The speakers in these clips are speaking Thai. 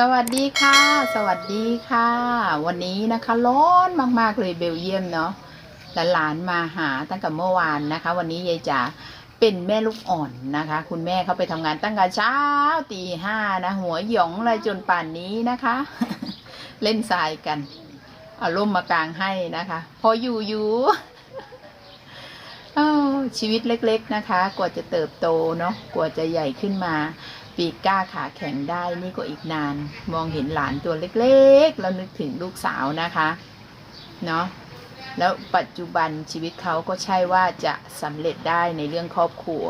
สวัสดีค่ะ สวัสดีค่ะ วันนี้นะคะร้อนมากๆเลยเบลเยียมเนาะหลานมาหาตั้งแต่เมื่อวานนะคะ วันนี้ยายจ๋าเป็นแม่ลูกอ่อนนะคะ คุณแม่เขาไปทำงานตั้งแต่เช้าตีห้านะ หัวหยองเลยจนป่านนี้นะคะ เล่นทรายกันเอาร่มมากลางให้นะคะ พออยู่อยู่ชีวิตเล็ก ๆนะคะ กว่าจะเติบโตเนาะกว่าจะใหญ่ขึ้นมา ปีกก้าขาแข็งได้นี่ก็อีกนาน มองเห็นหลานตัวเล็กๆ แล้วนึกถึงลูกสาวนะคะเนาะแล้วปัจจุบันชีวิตเขาก็ใช่ว่าจะสำเร็จได้ในเรื่องครอบครัว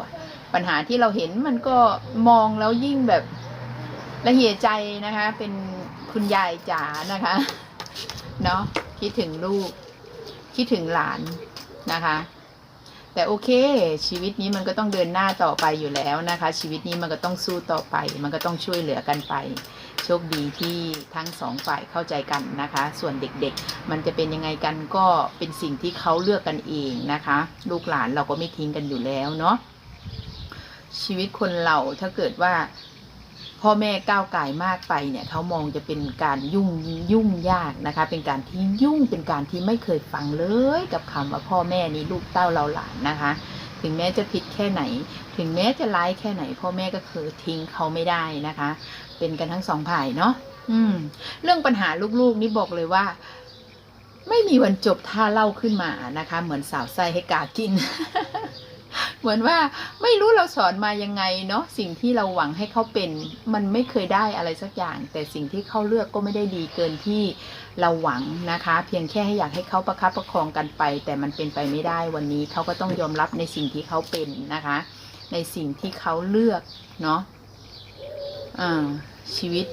ปัญหาที่เราเห็นมันก็มองแล้วยิ่งแบบละเหียใจนะคะ เป็นคุณยายจ๋านะคะเนาะคิดถึงลูก คิดถึงหลานนะคะ แต่โอเค ชีวิตนี้มันก็ต้องเดินหน้าต่อไปอยู่แล้วนะคะ ชีวิตนี้มันก็ต้องสู้ต่อไป มันก็ต้องช่วยเหลือกันไป โชคดีที่ทั้งสองฝ่ายเข้าใจกันนะคะ ส่วนเด็กๆ มันจะเป็นยังไงกันก็เป็นสิ่งที่เขาเลือกกันเองนะคะ ลูกหลานเราก็ไม่ทิ้งกันอยู่แล้วเนาะชีวิตคนเราถ้าเกิดว่า พ่อแม่ก้าวไก่มากไปเนี่ยเขามองจะเป็นการยุ่งยุ่งยากนะคะ เป็นการที่ยุ่งเป็นการที่ไม่เคยฟังเลยกับคำว่าพ่อแม่นี้ลูกเต้าเราหลานนะคะ ถึงแม้จะผิดแค่ไหน ถึงแม้จะร้ายแค่ไหน พ่อแม่ก็คือทิ้งเขาไม่ได้นะคะ เป็นกันทั้งสองฝ่ายเนาะอืม เรื่องปัญหาลูกๆนี่บอกเลยว่า ไม่มีวันจบถ้าเล่าขึ้นมานะคะ เหมือนสาวไส้ให้กากิน เหมือนว่าไม่รู้เราสอนมายังไงเนาะสิ่งที่เราหวังให้เขาเป็น มันไม่เคยได้อะไรสักอย่าง แต่สิ่งที่เขาเลือกก็ไม่ได้ดีเกินที่เราหวังนะคะ เพียงแค่ให้อยากให้เขาประคับประคองกันไป แต่มันเป็นไปไม่ได้วันนี้เขาก็ต้องยอมรับในสิ่งที่เขาเป็นนะคะ ในสิ่งที่เขาเลือกเนาะอ่าชีวิต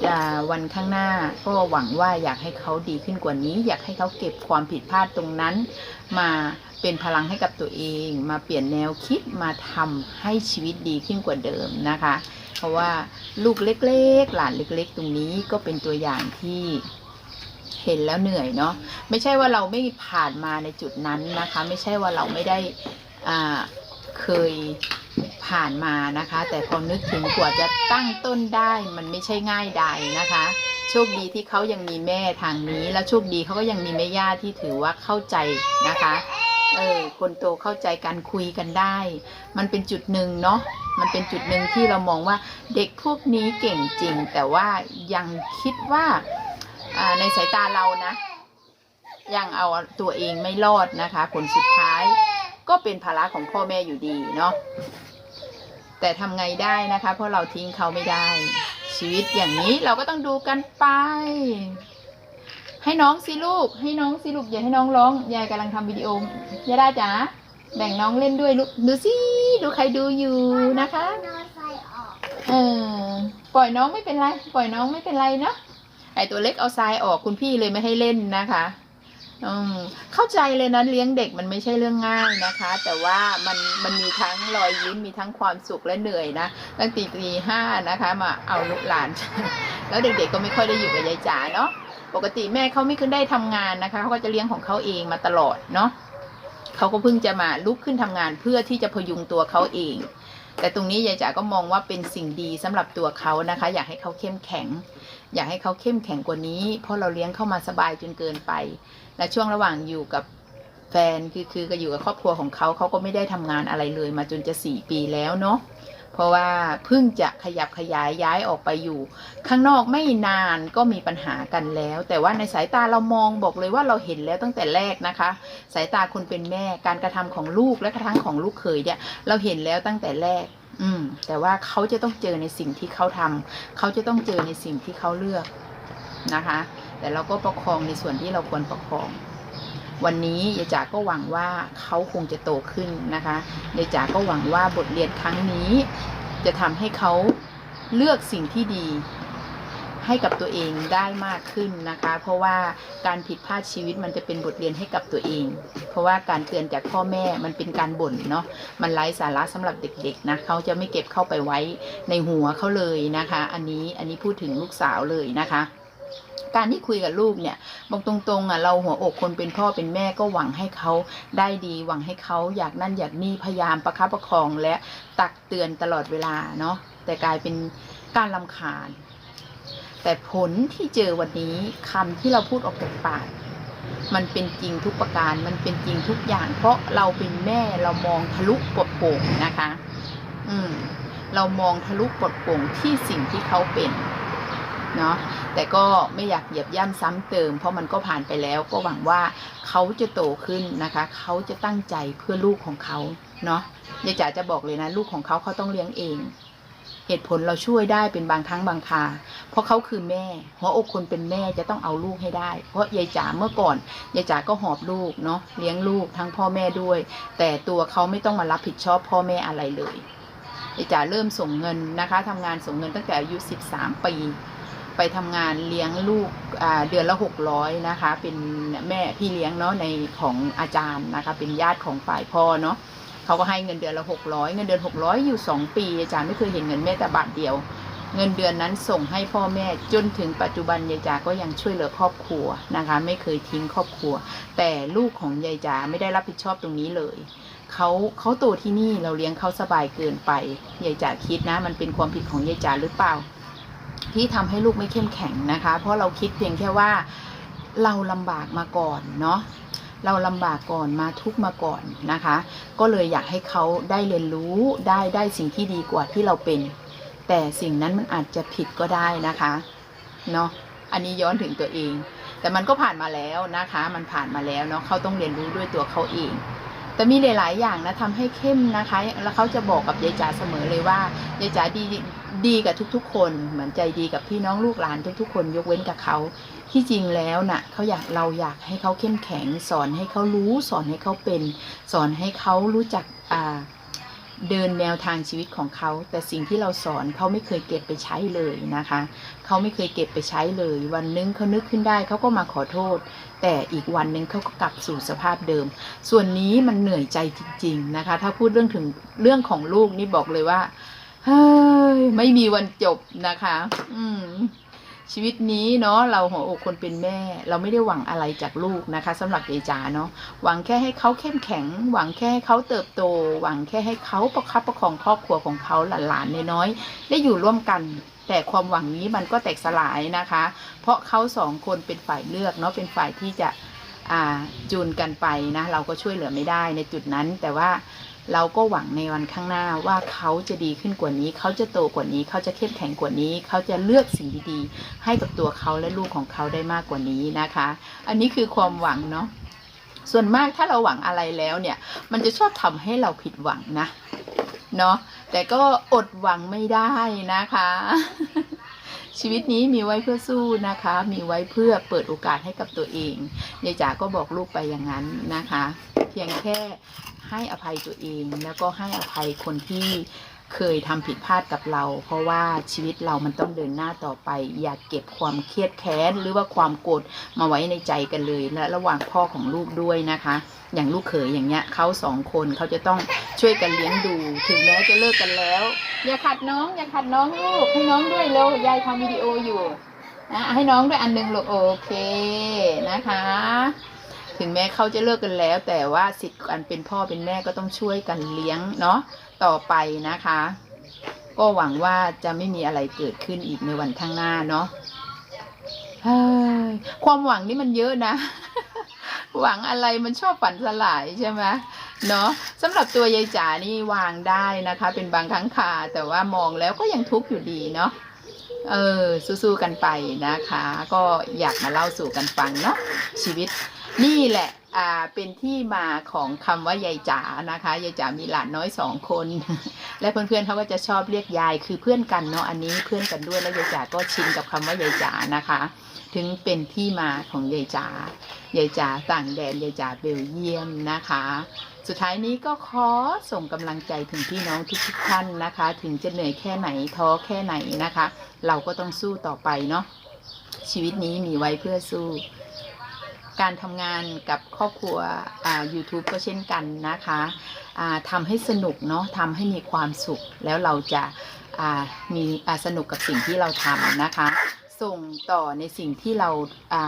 วันข้างหน้าก็หวังว่าอยากให้เขาดีขึ้นกว่านี้ อยากให้เขาเก็บความผิดพลาดตรงนั้น มา เป็นพลังให้กับตัวเอง มาเปลี่ยนแนวคิดมาทำให้ชีวิตดีขึ้นกว่าเดิมนะคะ เพราะว่าลูกเล็กๆ หลานเล็ก ๆ ตรงนี้ก็เป็นตัวอย่างที่เห็นแล้วเหนื่อยเนาะไม่ใช่ว่าเราไม่ผ่านมาในจุดนั้นนะคะ ไม่ใช่ว่าเราไม่ได้เคยผ่านมานะคะ แต่พอนึกถึงกว่าจะตั้งต้นได้มันไม่ใช่ง่ายใดนะคะ โชคดีที่เขายังมีแม่ทางนี้ แล้วโชคดีเขาก็ยังมีแม่ย่าที่ถือว่าเข้าใจนะคะ เออคนโตเข้าใจกันคุยกันได้ มันเป็นจุดหนึ่งเนาะมันเป็นจุดหนึ่งที่เรามองว่าเด็กพวกนี้เก่งจริง แต่ว่ายังคิดว่าอ่าในสายตาเรานะ ยังเอาตัวเองไม่รอดนะคะ ผลสุดท้ายก็เป็นภาระของพ่อแม่อยู่ดีเนาะแต่ทำไงได้นะคะ เพราะเราทิ้งเขาไม่ได้ ชีวิตอย่างนี้เราก็ต้องดูกันไป ให้น้องสิลูก ให้น้องสิลูกอย่าให้น้องร้อง ยายกำลังทำวิดีโอยายได้จ๋า แบ่งน้องเล่นด้วยลูก ดูสิ ดูใครดูอยู่นะคะนอนไฟออกเออ ปล่อยน้องไม่เป็นไร ปล่อยน้องไม่เป็นไรเนาะ ไอตัวเล็กเอาทรายออกคุณพี่เลยไม่ให้เล่นนะคะ อืม เข้าใจเลยนะเลี้ยงเด็กมันไม่ใช่เรื่องง่ายนะคะ แต่ว่ามันมันมีทั้งรอยยิ้มมีทั้งความสุขและเหนื่อยนะตั้งตีตีห้านะคะ มาเอาลูกหลาน แล้วเด็กๆก็ไม่ค่อยได้อยู่กับยายจ๋าเนาะ ปกติแม่เขาไม่ขึ้นได้ทำงานนะคะเขาก็จะเลี้ยงของเขาเองมาตลอดเนาะเขาก็เพิ่งจะมาลุกขึ้นทำงานเพื่อที่จะพยุงตัวเขาเอง แต่ตรงนี้ยายจ๋าก็มองว่าเป็นสิ่งดีสำหรับตัวเขานะคะ อยากให้เขาเข้มแข็ง อยากให้เขาเข้มแข็งกว่านี้ เพราะเราเลี้ยงเข้ามาสบายจนเกินไป และช่วงระหว่างอยู่กับแฟนคือคือก็อยู่กับครอบครัวของเขาเขาก็ไม่ได้ทำงานอะไรเลยมาจนจะสี่ปีแล้วเนาะ เพราะว่าเพิ่งจะขยับขยายย้ายออกไปอยู่ ข้างนอกไม่นานก็มีปัญหากันแล้ว แต่ว่าในสายตาเรามองบอกเลยว่าเราเห็นแล้วตั้งแต่แรกนะคะ สายตาคนเป็นแม่การกระทำของลูกและกระทั่งของลูกเขยเนี่ยเราเห็นแล้วตั้งแต่แรก อืม แต่ว่าเขาจะต้องเจอในสิ่งที่เขาทำเขาจะต้องเจอในสิ่งที่เขาเลือกนะคะ แต่เราก็ประคองในส่วนที่เราควรประคอง วันนี้ยายจ๋าก็หวังว่าเขาคงจะโตขึ้นนะคะยายจ๋าก็หวังว่าบทเรียนครั้งนี้ จะทำให้เขาเลือกสิ่งที่ดีให้กับตัวเองได้มากขึ้นนะคะ เพราะว่าการผิดพลาดชีวิตมันจะเป็นบทเรียนให้กับตัวเอง เพราะว่าการเตือนจากพ่อแม่มันเป็นการบ่นเนาะมันไร้สาระสำหรับเด็กๆนะเขาจะไม่เก็บเข้าไปไว้ในหัวเขาเลยนะคะ อันนี้อันนี้พูดถึงลูกสาวเลยนะคะ การที่คุยกับลูกเนี่ยบอกตรงๆอะเราหัวอกคนเป็นพ่อเป็นแม่ก็หวังให้เขาได้ดีหวังให้เขาอยากนั่นอยากนี่พยายามประคับประคองและตักเตือนตลอดเวลาเนาะแต่กลายเป็นการลำคาญ แต่ผลที่เจอวันนี้คำที่เราพูดออกจากปากมันเป็นจริงทุกประการ มันเป็นจริงทุกอย่าง เพราะเราเป็นแม่เรามองทะลุปลดโป่งนะคะ อืม เรามองทะลุปลดโป่งที่สิ่งที่เขาเป็น เนาะแต่ก็ไม่อยากเหยียบย่ำซ้ำเติม เพราะมันก็ผ่านไปแล้วก็หวังว่าเขาจะโตขึ้นนะคะ เขาจะตั้งใจเพื่อลูกของเขาเนาะยายจ๋าจะบอกเลยนะ ลูกของเขาเขาต้องเลี้ยงเอง เหตุผลเราช่วยได้เป็นบางครั้งบางคา เพราะเขาคือแม่ หัวอกคนเป็นแม่จะต้องเอาลูกให้ได้ เพราะยายจ๋าเมื่อก่อนยายจ๋าก็หอบลูกเนาะเลี้ยงลูกทั้งพ่อแม่ด้วย แต่ตัวเขาไม่ต้องมารับผิดชอบพ่อแม่อะไรเลยยายจ๋าเริ่มส่งเงินนะคะทำงานส่งเงินตั้งแต่อายุ 13 ปี ไปทำงานเลี้ยงลูกเดือนละ600นะคะ เป็นแม่พี่เลี้ยงเนาะในของอาจารย์นะคะ เป็นญาติของฝ่ายพ่อเนาะเขาก็ให้เงินเดือนละ600เงินเดือน600อยู่2ปีอาจารย์ไม่เคยเห็นเงินแม้แต่บาทเดียว เงินเดือนนั้นส่งให้พ่อแม่จนถึงปัจจุบันยายจ๋าก็ยังช่วยเหลือครอบครัวนะคะ ไม่เคยทิ้งครอบครัว แต่ลูกของยายจ๋าไม่ได้รับผิดชอบตรงนี้เลยเขาเขาโตที่นี่เราเลี้ยงเขาสบายเกินไปยายจ๋าคิดนะ มันเป็นความผิดของยายจ๋าหรือเปล่า ที่ทำให้ลูกไม่เข้มแข็งนะคะ เพราะเราคิดเพียงแค่ว่าเราลำบากมาก่อนเนาะเราลำบากก่อนมาทุกมาก่อนนะคะ ก็เลยอยากให้เขาได้เรียนรู้ได้ได้สิ่งที่ดีกว่าที่เราเป็น แต่สิ่งนั้นมันอาจจะผิดก็ได้นะคะเนาะอันนี้ย้อนถึงตัวเอง แต่มันก็ผ่านมาแล้วนะคะ มันผ่านมาแล้วเนาะเขาต้องเรียนรู้ด้วยตัวเขาเอง แต่มีหลาย ๆ อย่างนะทำให้เข้มนะคะ แล้วเขาจะบอกกับยายจ๋าเสมอเลยว่ายายจ๋าดี ดีกับทุกๆ คนเหมือนใจดีกับพี่น้องลูกหลานทุกๆ คนยกเว้นกับเขาที่จริงแล้วน่ะเขาอยากเราอยากให้เขาเข้มแข็ง สอนให้เขารู้ สอนให้เขาเป็น สอนให้เขารู้จักเดินแนวทางชีวิตของเขา แต่สิ่งที่เราสอนเขาไม่เคยเก็บไปใช้เลยนะคะเขาไม่เคยเก็บไปใช้เลย วันนึงเขานึกขึ้นได้เขาก็มาขอโทษ แต่อีกวันหนึงเขาก็กลับสู่สภาพเดิม ส่วนนี้มันเหนื่อยใจจริง ๆนะคะ ถ้าพูดเรื่องถึงเรื่องของลูกนี่บอกเลยว่าเฮ้ ยไม่มีวันจบนะคะ อืมชีวิตนี้เนาะเราหัวอกคนเป็นแม่ เราไม่ได้หวังอะไรจากลูกนะคะสำหรับเอจาเนาะหวังแค่ให้เขาเข้มแข็ง หวังแค่ให้เขาเติบโต หวังแค่ให้เขาประคับประคองครอบครัวของเขาหลานๆน้อยๆได้อยู่ร่วมกัน แต่ความหวังนี้มันก็แตกสลายนะคะ เพราะเขาสองคนเป็นฝ่ายเลือกเนาะเป็นฝ่ายที่จะจูนกันไปนะ เราก็ช่วยเหลือไม่ได้ในจุดนั้นแต่ว่า เราก็หวังในวันข้างหน้าว่าเขาจะดีขึ้นกว่านี้ เขาจะโตกว่านี้ เขาจะเข้มแข็งกว่านี้ เขาจะเลือกสิ่งดีๆให้กับตัวเขาและลูกของเขาได้มากกว่านี้นะคะ อันนี้คือความหวังเนาะส่วนมากถ้าเราหวังอะไรแล้วเนี่ย มันจะชอบทำให้เราผิดหวังนะเนาะแต่ก็อดหวังไม่ได้นะคะ ชีวิตนี้มีไว้เพื่อสู้นะคะ มีไว้เพื่อเปิดโอกาสให้กับตัวเองยายจ๋าก็บอกลูกไปอย่างนั้นนะคะ เพียงแค่ ให้อภัยตัวเอง แล้วก็ให้อภัยคนที่เคยทำผิดพลาดกับเรา เพราะว่าชีวิตเรามันต้องเดินหน้าต่อไป อย่าเก็บความเครียดแค้น หรือว่าความโกรธมาไว้ในใจกันเลยและระหว่างพ่อของลูกด้วยนะคะ อย่างลูกเขยอย่างเงี้ยเขาสองคนเขาจะต้องช่วยกันเลี้ยงดู ถึงแม้จะเลิกกันแล้ว อย่าขัดน้องอย่าขัดน้องลูกให้น้องด้วยเร็วยายทำวิดีโออยู่นะให้น้องด้วยอันหนึงลูกโอเคนะคะ ถึงแม้เขาจะเลิกกันแล้ว แต่ว่าสิทธิ์การเป็นพ่อเป็นแม่ก็ต้องช่วยกันเลี้ยงเนาะต่อไปนะคะ ก็หวังว่าจะไม่มีอะไรเกิดขึ้นอีกในวันข้างหน้าเนาะเฮ้ยความหวังนี่มันเยอะนะ หวังอะไรมันชอบฝันสลายใช่ไหมเนาะสำหรับตัวยายจ๋านี่วางได้นะคะ เป็นบางครั้งคราแต่ว่ามองแล้วก็ยังทุกข์อยู่ดีเนาะเออสู้ๆกันไปนะคะ ก็อยากมาเล่าสู่กันฟังเนาะชีวิต นี่แหละอ่าเป็นที่มาของคำว่ายายจ๋านะคะยายจ๋ามีหลานน้อยสองคน และเพื่อนๆเขาก็จะชอบเรียกยายคือเพื่อนกันเนาะอันนี้เพื่อนกันด้วยแล้วยายจ๋าก็ชินกับคำว่ายายจ๋านะคะ ถึงเป็นที่มาของยายจ๋ายายจ๋าต่างแดนยายจ๋าเบลเยียมนะคะ สุดท้ายนี้ก็ขอส่งกำลังใจถึงพี่น้องทุกๆท่านนะคะ ถึงจะเหนื่อยแค่ไหนท้อแค่ไหนนะคะ เราก็ต้องสู้ต่อไปเนาะชีวิตนี้มีไว้เพื่อสู้ การทำงานกับครอบครัว YouTube ก็เช่นกันนะคะทำให้สนุกเนาะทำให้มีความสุข แล้วเราจะามีสนุกกับสิ่งที่เราทำนะคะ ส่งต่อในสิ่งที่เรา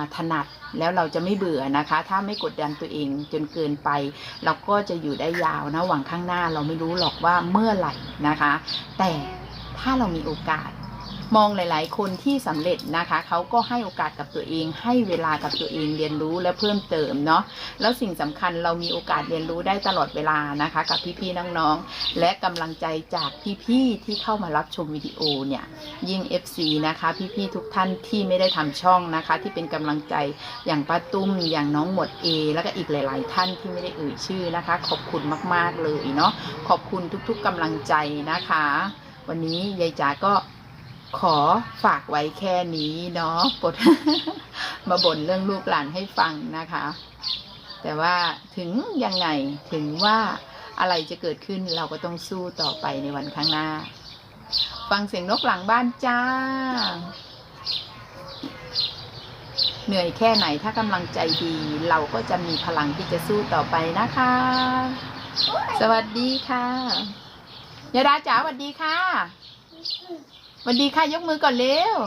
าถนัดแล้วเราจะไม่เบื่อนะคะ ถ้าไม่กดดันตัวเองจนเกินไป เราก็จะอยู่ได้ยาวนะหวังข้างหน้าเราไม่รู้หรอกว่าเมื่อไหร่นะคะ แต่ถ้าเรามีโอกาส มองหลาย ๆ คนที่สำเร็จนะคะเขาก็ให้โอกาสกับตัวเอง ให้เวลากับตัวเองเรียนรู้และเพิ่มเติมเนาะแล้วสิ่งสำคัญเรามีโอกาสเรียนรู้ได้ตลอดเวลานะคะ กับพี่ๆน้องๆและกำลังใจจากพี่ๆที่เข้ามารับชมวิดีโอเนี่ยยิ่ง FC นะคะพี่ๆทุกท่านที่ไม่ได้ทำช่องนะคะ ที่เป็นกำลังใจอย่างป้าตุ้มอย่างน้องหมวดเอแล้วก็อีกหลาย ๆ ท่านที่ไม่ได้เอ่ยชื่อนะคะ ขอบคุณมาก ๆ เลยเนาะขอบคุณทุก ๆกำลังใจนะคะ วันนี้ยายจ๋าก็ ขอฝากไว้แค่นี้เนาะปดมาบ่นเรื่องลูกหลานให้ฟังนะคะ แต่ว่าถึงยังไงถึงว่าอะไรจะเกิดขึ้นเราก็ต้องสู้ต่อไปในวันข้างหน้า ฟังเสียงนกหลังบ้านจ้า เหนื่อยแค่ไหนถ้ากำลังใจดี เราก็จะมีพลังที่จะสู้ต่อไปนะคะ สวัสดีค่ะยาดาจ๋าสวัสดีค่ะ สวัสดีค่ะยกมือก่อนเร็ว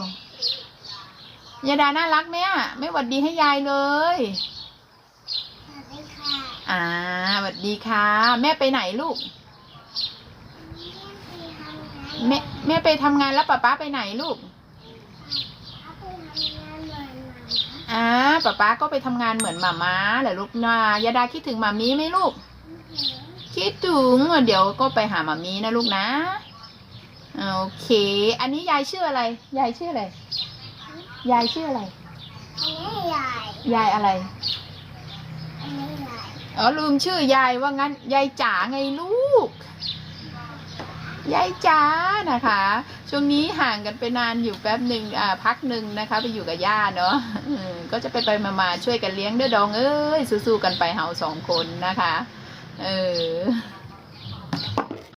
ยาดาน่ารักไหมอะไม่หวัดดีให้ยายเลยสวัสดีค่ะอ่าสวัสดีค่ะ แม่ไปไหนลูกแม่ไปทำงานแม่แม่ไปทำงานแล้วป๊าป๊าไปไหนลูกเขาไปทำงานเหมือนหมาอ่าป๊าป๊าก็ไปทำงานเหมือนหมาม้าแหละลูกนะยาดาคิดถึงหมามีไหมลูก คิดถึงเดี๋ยวก็ไปหาหมามีนะลูกนะ โอเค อันนี้ยายชื่ออะไร ยายชื่ออะไร ยายชื่ออะไร อันนี้ใหญ่ยายอะไร อันนี้ใหญ่อ๋อลืมชื่อยายว่างั้น ยายจ๋าไงลูก ยายจ๋านะคะ ช่วงนี้ห่างกันไปนานอยู่แป๊บหนึ่งอ่าพักหนึ่งนะคะ ไปอยู่กับย่าเนาะอืมก็จะไปไปมามาช่วยกันเลี้ยงเด้อดองเอ้ยสู้ๆกันไปเฮาสองคนนะคะ เออ